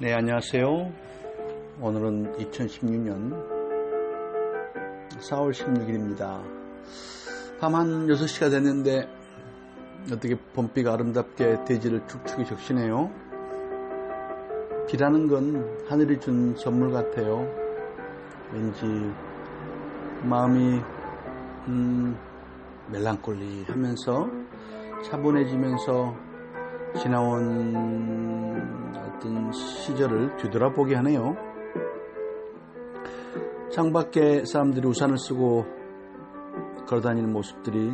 네, 안녕하세요. 오늘은 2016년 4월 16일입니다. 밤 한 6시가 됐는데 어떻게 봄비가 아름답게 대지를 축축이 적시네요. 비라는 건 하늘이 준 선물 같아요. 왠지 마음이 음, 멜랑콜리 하면서 차분해지면서 지나온 어떤 시절을 뒤돌아보게 하네요. 창밖에 사람들이 우산을 쓰고 걸어다니는 모습들이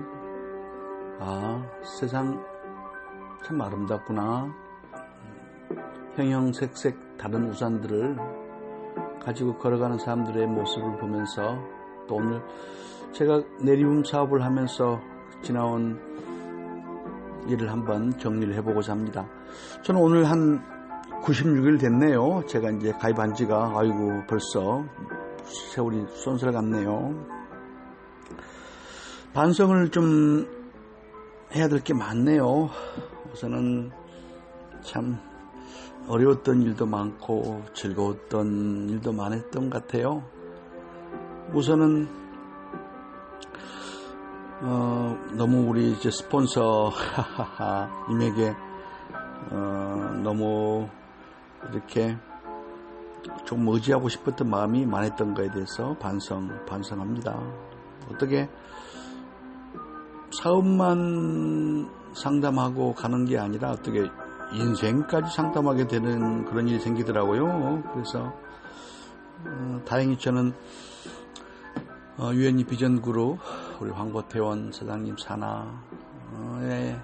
아 세상 참 아름답구나 형형색색 다른 우산들을 가지고 걸어가는 사람들의 모습을 보면서 또 오늘 제가 내리움 사업을 하면서 지나온 일을 한번 정리를 해보고자 합니다. 저는 오늘 한 96일 됐네요. 제가 이제 가입한 지가 아이고 벌써 세월이 쏜살 같네요. 반성을 좀 해야 될 게 많네요. 우선은 참 어려웠던 일도 많고 즐거웠던 일도 많았던 것 같아요. 우선은 어, 너무 우리 이제 스폰서 임에게 어, 너무 이렇게 좀 의지하고 싶었던 마음이 많았던 거에 대해서 반성 반성합니다. 어떻게 사업만 상담하고 가는 게 아니라 어떻게 인생까지 상담하게 되는 그런 일이 생기더라고요. 그래서 어, 다행히 저는 어, 유엔이 비전 그룹 우리 황보태원 사장님 사나에 어,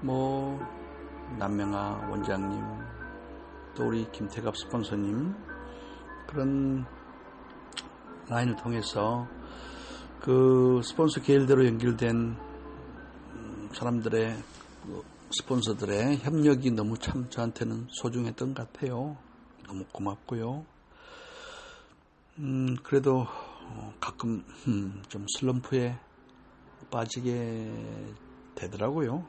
뭐 남명아 원장님 또 우리 김태갑 스폰서님 그런 라인을 통해서 그 스폰서 계열대로 연결된 사람들의 그 스폰서들의 협력이 너무 참 저한테는 소중했던 것 같아요. 너무 고맙고요. 음, 그래도 가끔 음, 좀 슬럼프에 빠지게 되더라고요.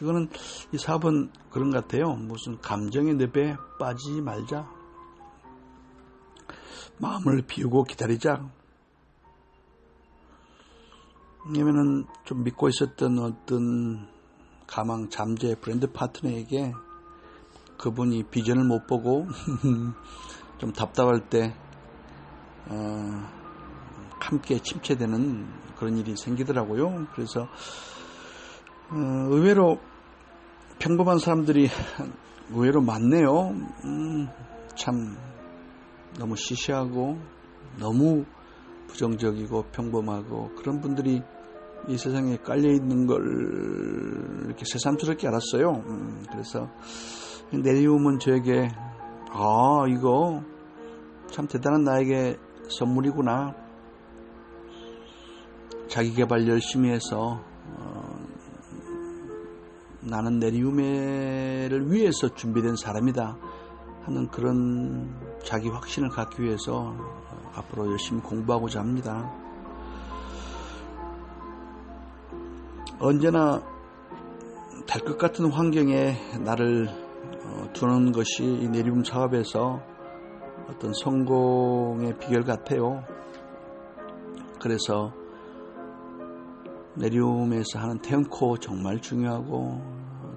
이거는 이 사업은 그런 것 같아요. 무슨 감정의 늪에 빠지지 말자. 마음을 비우고 기다리자. 왜냐면은 좀 믿고 있었던 어떤 가망 잠재 브랜드 파트너에게 그분이 비전을 못 보고 좀 답답할 때 어, 함께 침체되는 그런 일이 생기더라고요. 그래서 어, 의외로 평범한 사람들이 의외로 많네요. 음, 참 너무 시시하고 너무 부정적이고 평범하고 그런 분들이 이 세상에 깔려 있는 걸 이렇게 새삼스럽게 알았어요. 음, 그래서 내리움은 저에게 아 이거 참 대단한 나에게 선물이구나. 자기 개발 열심히 해서 어, 나는 내리움회를 위해서 준비된 사람이다 하는 그런 자기 확신을 갖기 위해서 앞으로 열심히 공부하고자 합니다. 언제나 달 것 같은 환경에 나를 두는 것이 이 내리움 사업에서 어떤 성공의 비결 같아요. 그래서 내리움에서 하는 태음코 정말 중요하고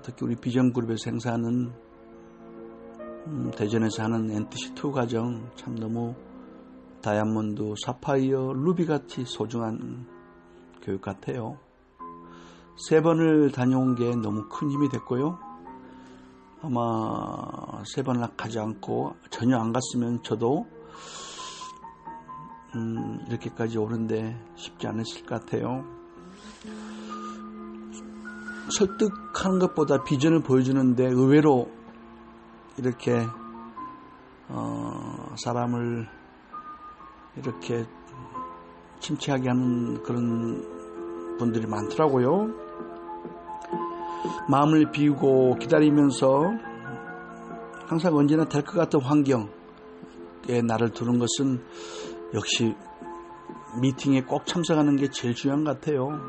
특히 우리 비전그룹에서 행사하는 음, 대전에서 하는 NTC2 과정 참 너무 다이아몬드, 사파이어, 루비같이 소중한 교육 같아요. 세 번을 다녀온 게 너무 큰 힘이 됐고요. 아마 세 번을 가지 않고 전혀 안 갔으면 저도 음, 이렇게까지 오는데 쉽지 않았을 것 같아요. 설득하는 것보다 비전을 보여주는데 의외로 이렇게 어, 사람을 이렇게 침체하게 하는 그런 분들이 많더라고요. 마음을 비우고 기다리면서 항상 언제나 될 것 같은 환경에 나를 두는 것은 역시 미팅에 꼭 참석하는 게 제일 중요한 것 같아요.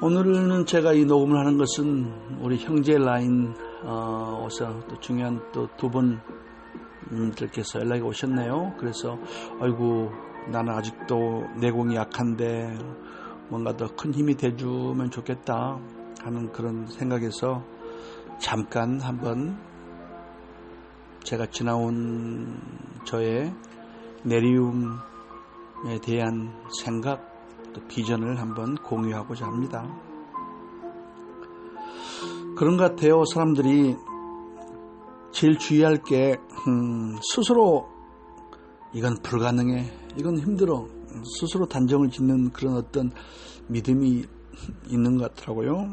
오늘은 제가 이 녹음을 하는 것은 우리 형제 라인 어, 어서 또 중요한 또 두 분들께서 연락이 오셨네요. 그래서 아이고 나는 아직도 내공이 약한데 뭔가 더 큰 힘이 돼주면 좋겠다 하는 그런 생각에서 잠깐 한번 제가 지나온 저의 내리움에 대한 생각 또 비전을 한번 공유하고자 합니다. 그런 것 같아요. 사람들이 제일 주의할 게 음, 스스로 이건 불가능해, 이건 힘들어, 스스로 단정을 짓는 그런 어떤 믿음이 있는 것 같더라고요.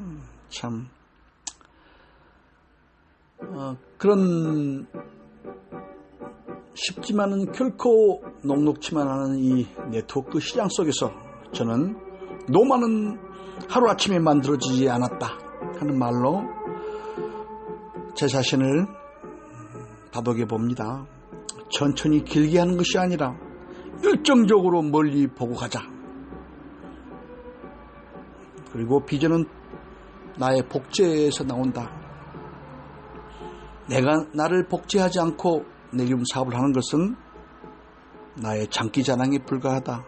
참 어, 그런 쉽지만은 결코 녹록치만 않은 이 네트워크 시장 속에서 저는 노마는 하루아침에 만들어지지 않았다 하는 말로 제 자신을 다독여 봅니다. 천천히 길게 하는 것이 아니라 열정적으로 멀리 보고 가자. 그리고 비전은 나의 복제에서 나온다. 내가 나를 복제하지 않고 내리움 사업을 하는 것은 나의 장기 자랑에 불과하다.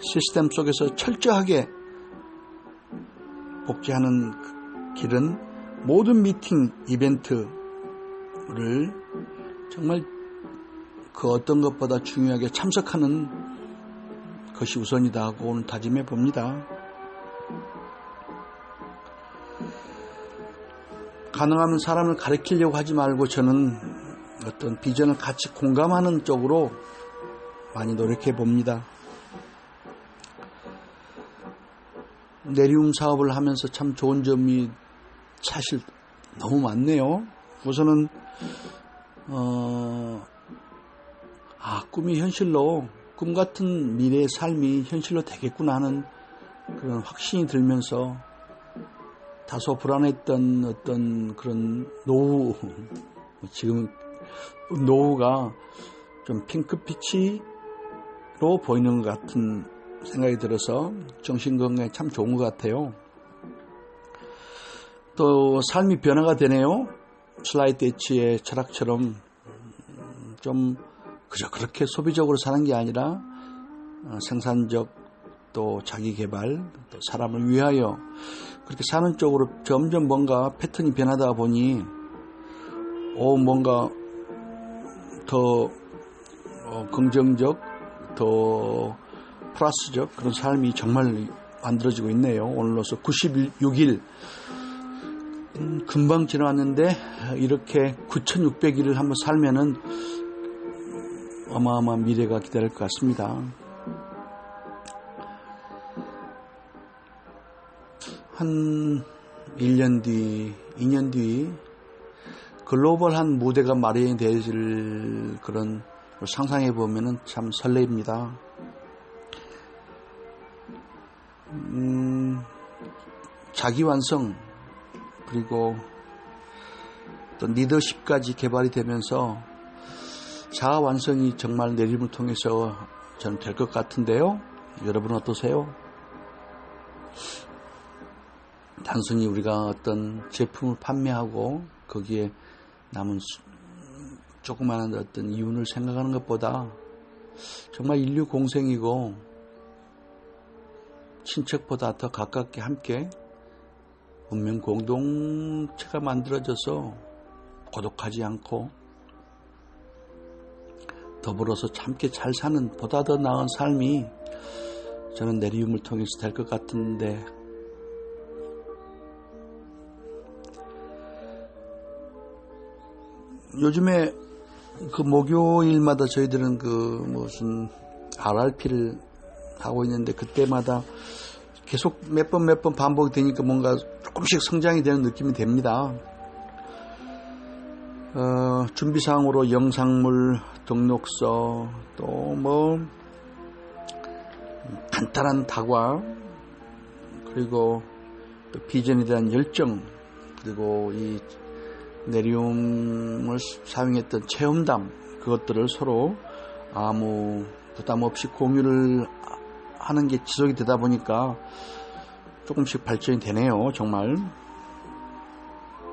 시스템 속에서 철저하게 복제하는 길은 모든 미팅, 이벤트를 정말 그 어떤 것보다 중요하게 참석하는 것이 우선이다 하고 오늘 다짐해 봅니다. 가능하면 사람을 가르치려고 하지 말고 저는 어떤 비전을 같이 공감하는 쪽으로 많이 노력해 봅니다. 내리움 사업을 하면서 참 좋은 점이 사실 너무 많네요. 우선은 어, 아 꿈이 현실로 꿈 같은 미래의 삶이 현실로 되겠구나 하는 그런 확신이 들면서 다소 불안했던 어떤 그런 노후 지금 노후가 좀 핑크빛으로 보이는 것 같은 생각이 들어서 정신건강에 참 좋은 것 같아요. 또 삶이 변화가 되네요. 슬라이드 H의 철학처럼 좀 그저 그렇게 소비적으로 사는 게 아니라 어, 생산적 또 자기 개발 또 사람을 위하여 그렇게 사는 쪽으로 점점 뭔가 패턴이 변하다 보니 오 뭔가 더 어, 긍정적 더 플러스적 그런 삶이 정말 만들어지고 있네요. 오늘로서 96일 음, 금방 지나왔는데 이렇게 9,600일을 한번 살면은 어마어마한 미래가 기다릴 것 같습니다. 한 1년 뒤, 2년 뒤 글로벌한 무대가 마련이 될 그런 상상해 보면은 참 설레입니다. 음, 자기 완성 그리고 또 리더십까지 개발이 되면서 자아 완성이 정말 내림을 통해서 저는 될 것 같은데요. 여러분 어떠세요? 단순히 우리가 어떤 제품을 판매하고 거기에 남은 조그마한 어떤 이윤을 생각하는 것보다 정말 인류 공생이고 친척보다 더 가깝게 함께 운명 공동체가 만들어져서 고독하지 않고 더불어서 함께 잘 사는 보다 더 나은 삶이 저는 내리움을 통해서 될 것 같은데 요즘에 그 목요일마다 저희들은 그 무슨 RRP를 하고 있는데 그때마다 계속 몇 번 몇 번 반복이 되니까 뭔가 조금씩 성장이 되는 느낌이 됩니다. 어, 준비사항으로 영상물, 등록서, 또 뭐, 간단한 다과, 그리고 또 비전에 대한 열정, 그리고 이 내리움을 사용했던 체험담, 그것들을 서로 아무 부담 없이 공유를 하는 게 지속이 되다 보니까 조금씩 발전이 되네요. 정말.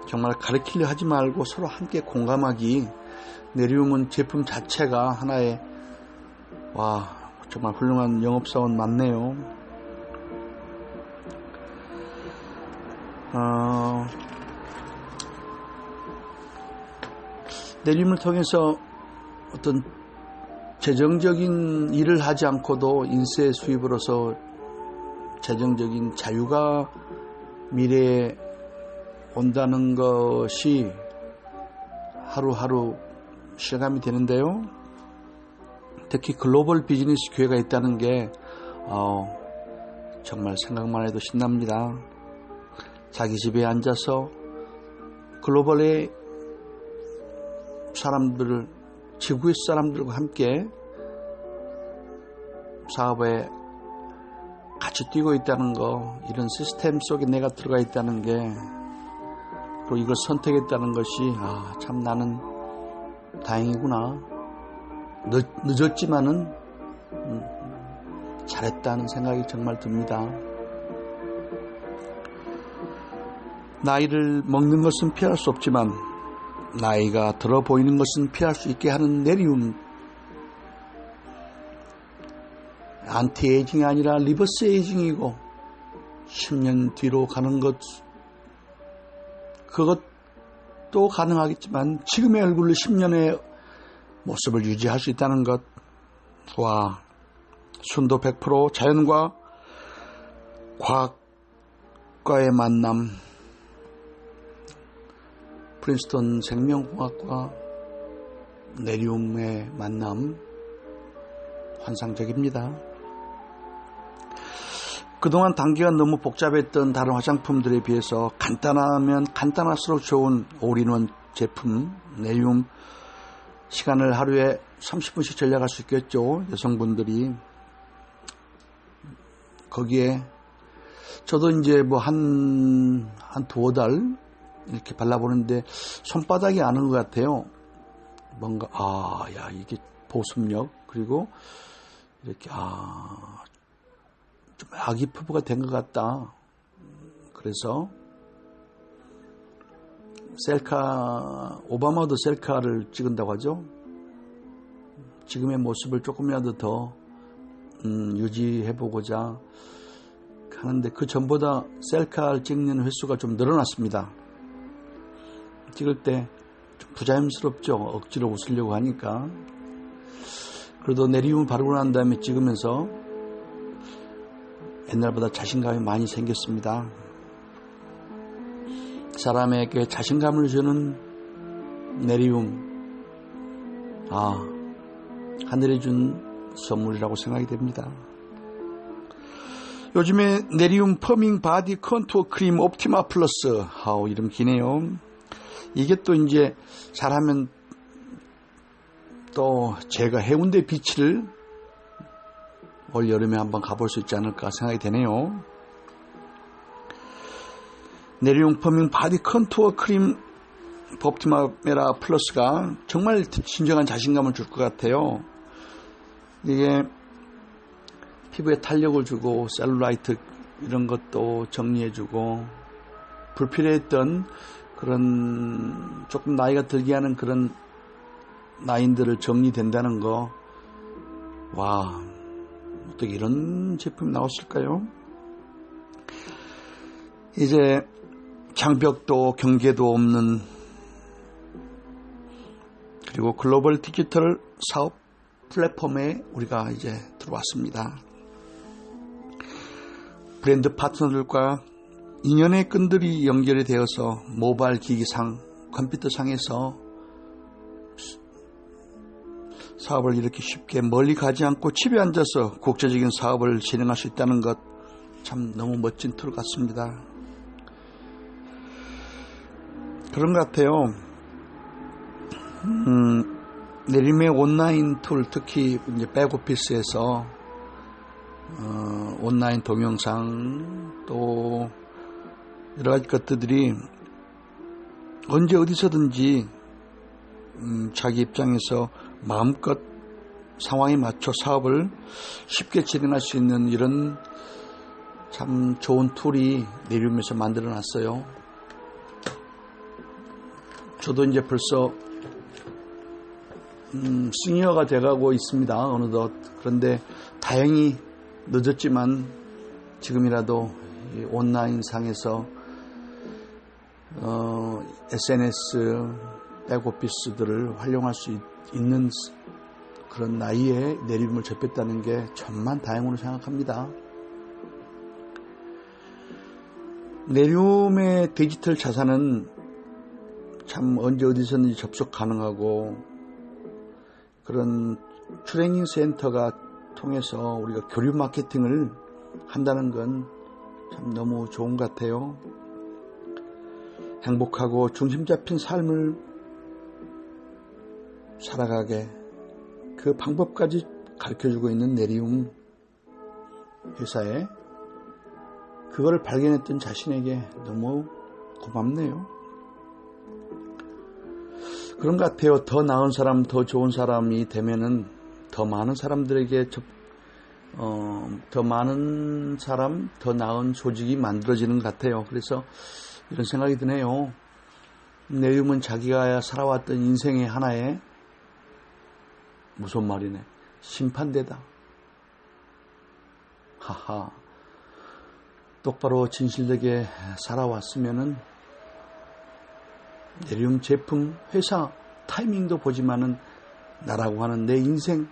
정말 가르키려 하지 말고 서로 함께 공감하기. 내리움은 제품 자체가 하나의 와 정말 훌륭한 영업사원 맞네요. 어, 내림을 통해서 어떤 재정적인 일을 하지 않고도 인쇄 수입으로서 재정적인 자유가 미래에 온다는 것이 하루하루 실감이 되는데요. 특히 글로벌 비즈니스 교회가 있다는 게 어, 정말 생각만 해도 신납니다. 자기 집에 앉아서 글로벌의 사람들을 지구의 사람들과 함께 사업에 같이 뛰고 있다는 거 이런 시스템 속에 내가 들어가 있다는 게 그리고 이걸 선택했다는 것이 아 참 나는 다행이구나 늦, 늦었지만은 음, 잘했다는 생각이 정말 듭니다. 나이를 먹는 것은 피할 수 없지만 나이가 들어 보이는 것은 피할 수 있게 하는 내리움. 안티에이징이 아니라 리버스 에이징이고 10년 뒤로 가는 것 그것도 가능하겠지만 지금의 얼굴로 10년의 모습을 유지할 수 있다는 것과 순도 100% 자연과 과학과의 만남 프린스턴 생명공학과 내리움의 만남 환상적입니다. 그동안 단계가 너무 복잡했던 다른 화장품들에 비해서 간단하면 간단할수록 좋은 올인원 제품 내리움 시간을 하루에 30분씩 전략할 수 있겠죠. 여성분들이 거기에 저도 이제 뭐 한 한 두어 달 이렇게 발라보는데 손바닥이 아는 것 같아요. 뭔가 아, 야 이게 보습력 그리고 이렇게 아, 좀 아기 피부가 된 것 같다. 그래서 셀카 오바마도 셀카를 찍은다고 하죠. 지금의 모습을 조금이라도 더 음, 유지해보고자 하는데 그 전보다 셀카를 찍는 횟수가 좀 늘어났습니다. 찍을 때좀 부자연스럽죠. 억지로 웃으려고 하니까. 그래도 내리움 바르고 난 다음에 찍으면서 옛날보다 자신감이 많이 생겼습니다. 사람에게 자신감을 주는 내리움. 아, 하늘이 준 선물이라고 생각이 됩니다. 요즘에 내리움 퍼밍 바디 컨투어 크림 옵티마 플러스. 아우, 이름 기네요. 이게 또 이제 잘하면 또 제가 해운대 비치를 올 여름에 한번 가볼 수 있지 않을까 생각이 되네요. 내리용 퍼밍 바디 컨투어 크림 법티마메라 플러스가 정말 진정한 자신감을 줄 것 같아요. 이게 피부에 탄력을 주고 셀룰라이트 이런 것도 정리해주고 불필요했던 그런 조금 나이가 들게 하는 그런 라인들을 정리된다는 거, 와, 어떻게 이런 제품이 나왔을까요? 이제 장벽도 경계도 없는 그리고 글로벌 디지털 사업 플랫폼에 우리가 이제 들어왔습니다. 브랜드 파트너들과 인연의 끈들이 연결이 되어서 모바일 기기상, 컴퓨터상에서 사업을 이렇게 쉽게 멀리 가지 않고 집에 앉아서 국제적인 사업을 진행할 수 있다는 것 참 너무 멋진 툴 같습니다. 그런 것 같아요. 음, 내림의 온라인 툴, 특히 이제 백오피스에서 어, 온라인 동영상 또 여러 가지 것들이 언제 어디서든지 음, 자기 입장에서 마음껏 상황에 맞춰 사업을 쉽게 진행할 수 있는 이런 참 좋은 툴이 내리움에서 만들어 놨어요. 저도 이제 벌써 음, 시니어가 돼가고 있습니다. 어느덧 그런데 다행히 늦었지만 지금이라도 온라인 상에서 어, SNS 백오피스들을 활용할 수 있, 있는 그런 나이에 내림을 접했다는 게 천만 다행으로 생각합니다. 내륨의 디지털 자산은 참 언제 어디서든지 접속 가능하고 그런 트레이닝 센터가 통해서 우리가 교류 마케팅을 한다는 건 참 너무 좋은 것 같아요. 행복하고 중심 잡힌 삶을 살아가게 그 방법까지 가르쳐주고 있는 내리움 회사에 그걸 발견했던 자신에게 너무 고맙네요. 그런 것 같아요. 더 나은 사람, 더 좋은 사람이 되면은 더 많은 사람들에게 접, 어, 더 많은 사람, 더 나은 조직이 만들어지는 것 같아요. 그래서 이런 생각이 드네요. 내용은 자기가 살아왔던 인생의 하나의 무슨 말이네. 심판대다. 하하. 똑바로 진실되게 살아왔으면은 내리움 제품, 회사, 타이밍도 보지만은 나라고 하는 내 인생,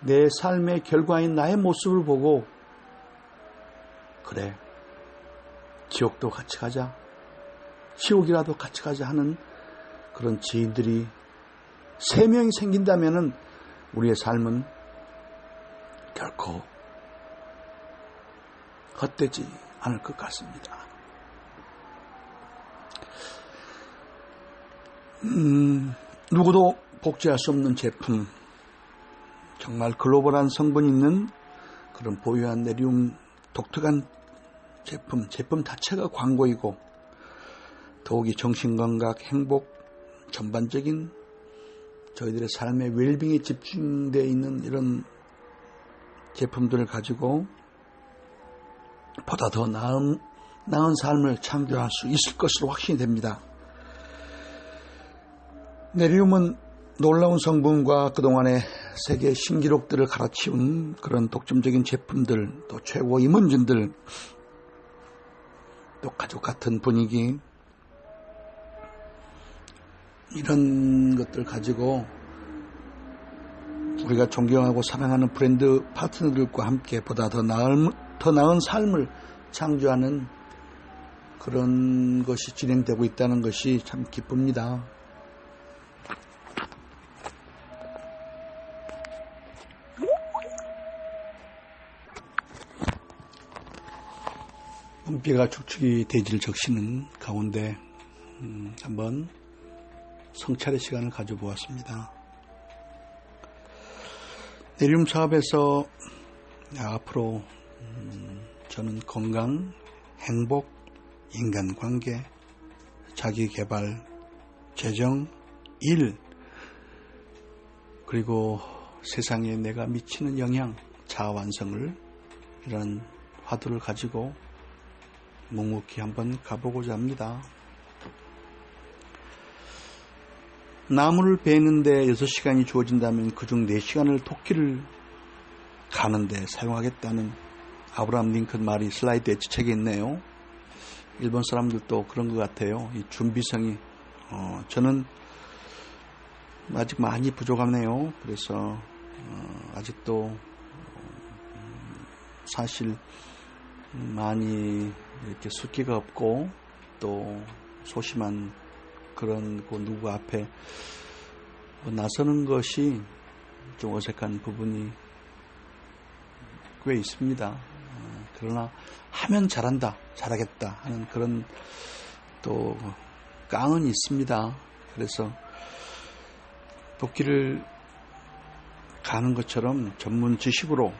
내 삶의 결과인 나의 모습을 보고 그래 지옥도 같이 가자 지옥이라도 같이 가자 하는 그런 지인들이 세 명이 생긴다면은 우리의 삶은 결코 헛되지 않을 것 같습니다. 음, 누구도 복제할 수 없는 제품, 정말 글로벌한 성분 있는 그런 보유한 내리움 독특한 제품, 제품 자체가 광고이고 더욱이 정신건강, 행복, 전반적인 저희들의 삶의 웰빙에 집중되어 있는 이런 제품들을 가지고 보다 더 나은, 나은 삶을 창조할 수 있을 것으로 확신이 됩니다. 내리움은 놀라운 성분과 그동안의 세계 신기록들을 갈아치운 그런 독점적인 제품들, 또 최고 임원진들, 또 가족 같은 분위기, 이런 것들 가지고 우리가 존경하고 사랑하는 브랜드 파트너들과 함께 보다 더 나은, 더 나은 삶을 창조하는 그런 것이 진행되고 있다는 것이 참 기쁩니다. 은비가 축축이 대지를 적시는 가운데 음, 한번 성찰의 시간을 가져보았습니다. 내리움 사업에서 앞으로 음, 저는 건강, 행복, 인간관계, 자기개발, 재정, 일, 그리고 세상에 내가 미치는 영향, 자아 완성을 이런 화두를 가지고 묵묵히 한번 가보고자 합니다. 나무를 베는데 6시간이 주어진다면 그중 4시간을 토끼를 가는데 사용하겠다는 아브라함 링컨 말이 슬라이드에 책에 있네요. 일본 사람들도 그런 것 같아요. 이 준비성이 어, 저는 아직 많이 부족하네요. 그래서 어, 아직도 어, 사실 많이 이렇게 숫기가 없고 또 소심한 그런 그 누구 앞에 뭐 나서는 것이 좀 어색한 부분이 꽤 있습니다. 어, 그러나 하면 잘한다, 잘하겠다 하는 그런 또 깡은 있습니다. 그래서 도끼를 가는 것처럼 전문 지식으로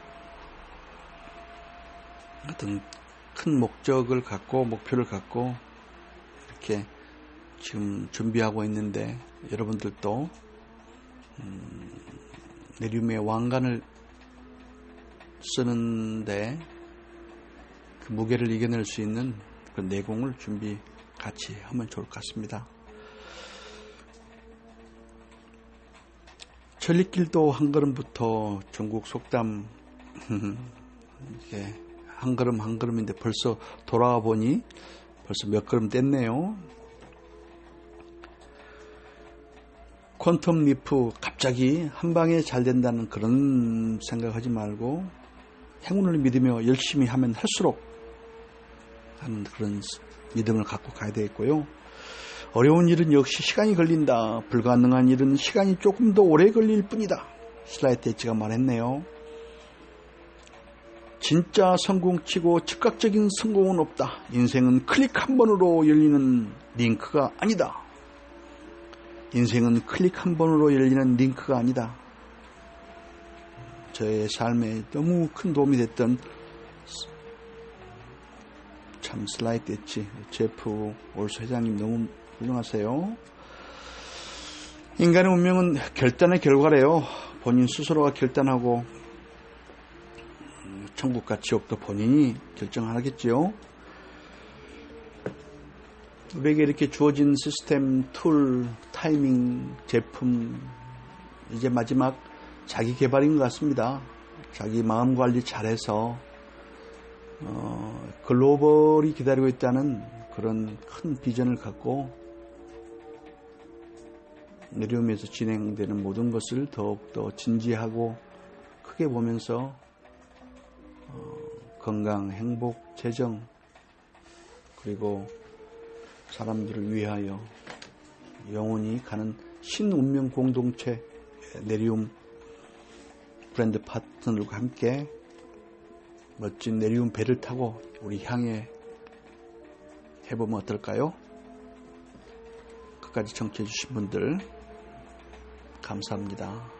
어떤 큰 목적을 갖고 목표를 갖고 이렇게 지금 준비하고 있는데 여러분들도 음, 내륨의 왕관을 쓰는데 그 무게를 이겨낼 수 있는 그 내공을 준비 같이 하면 좋을 것 같습니다. 천리길도 한 걸음부터 전국 속담 이게 한 걸음 한 걸음인데 벌써 돌아와 보니 벌써 몇 걸음 뗐네요. 퀀텀 리프 갑자기 한 방에 잘 된다는 그런 생각하지 말고 행운을 믿으며 열심히 하면 할수록 하는 그런 믿음을 갖고 가야 되겠고요. 어려운 일은 역시 시간이 걸린다. 불가능한 일은 시간이 조금 더 오래 걸릴 뿐이다. 슬라이트 엣지가 말했네요. 진짜 성공치고 즉각적인 성공은 없다. 인생은 클릭 한 번으로 열리는 링크가 아니다. 인생은 클릭 한 번으로 열리는 링크가 아니다. 저의 삶에 너무 큰 도움이 됐던 참 슬라이드 엣지 제프 올스 회장님 너무 훌륭하세요. 인간의 운명은 결단의 결과래요. 본인 스스로가 결단하고 천국과 지옥도 본인이 결정하겠지요. 우리에게 이렇게 주어진 시스템, 툴, 타이밍, 제품, 이제 마지막 자기 개발인 것 같습니다. 자기 마음 관리 잘해서 어, 글로벌이 기다리고 있다는 그런 큰 비전을 갖고 내려오면서 진행되는 모든 것을 더욱더 진지하고 크게 보면서 어, 건강, 행복, 재정 그리고 사람들을 위하여 영원히 가는 신운명 공동체 내리움 브랜드 파트너들과 함께 멋진 내리움 배를 타고 우리 향해 해보면 어떨까요? 끝까지 청취해 주신 분들 감사합니다.